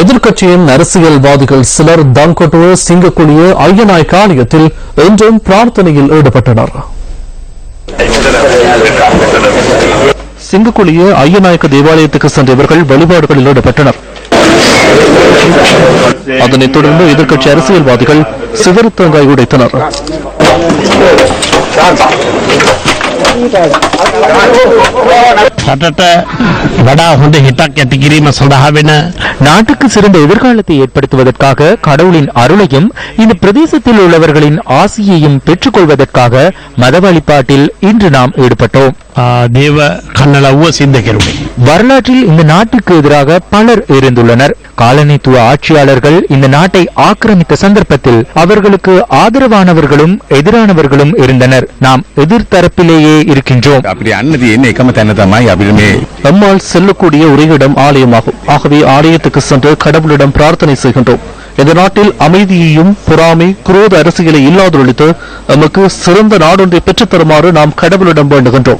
எதிர்க்கட்சியின் அரசியல்வாதிகள் சிலர் தங்கொட்டுவ சிங்கக்குழிய ஐயநாயக்க ஆலயத்தில் இன்றும் பிரார்த்தனையில் ஈடுபட்டனர். சிங்கக்குழிய ஐயநாயக்க தேவாலயத்துக்கு சென்ற இவர்கள் வழிபாடுகளில் ஈடுபட்டனர். அதனைத் தொடர்ந்து எதிர்க்கட்சி அரசியல்வாதிகள் சிதறத்தங்காய் உடைத்தனர். රටට වඩා හොඳ හිතක් ඇති කිරීම සඳහා වෙන நாட்டுக்கு சிறந்த எதிர்காலத்தை ஏற்படுத்துவதற்காக கடவுளின் அருளையும் இந்த பிரதேசத்தில் உள்ளவர்களின் ஆசியையும் பெற்றுக்கொள்வதற்காக மத வழிபாட்டில் இன்று நாம் ஈடுபட்டோம் ආ, දේව කන්නලව්ව සිද්ධ කෙරුණේ. வரலாற்றில் இந்த நாட்டுக்கு எதிராக பலர் இருந்துள்ளனர் காலனித்துவ ஆட்சியாளர்கள் இந்த நாட்டை ஆக்கிரமித்த சந்தர்ப்பத்தில் அவர்களுக்கு ஆதரவானவர்களும் எதிரானவர்களும் இருந்தனர் நாம் எதிர்த்தரப்பிலேயே இருக்கின்றோம் අපිට යන්න තියෙන්නේ இந்தியாவிலுமே நம்மால் செல்லக்கூடிய ஒரே இடம் ஆலயமாகும். ஆகவே ஆலயத்துக்கு சென்று கடவுளிடம் பிரார்த்தனை செய்கின்றோம். இந்த நாட்டில் அமைதியையும் பொறாமை குரோத அரசியலை இல்லாதொழித்து நமக்கு சிறந்த நாடொன்றை பெற்றுத் தருமாறு நாம் கடவுளிடம் வேண்டுகின்றோம்.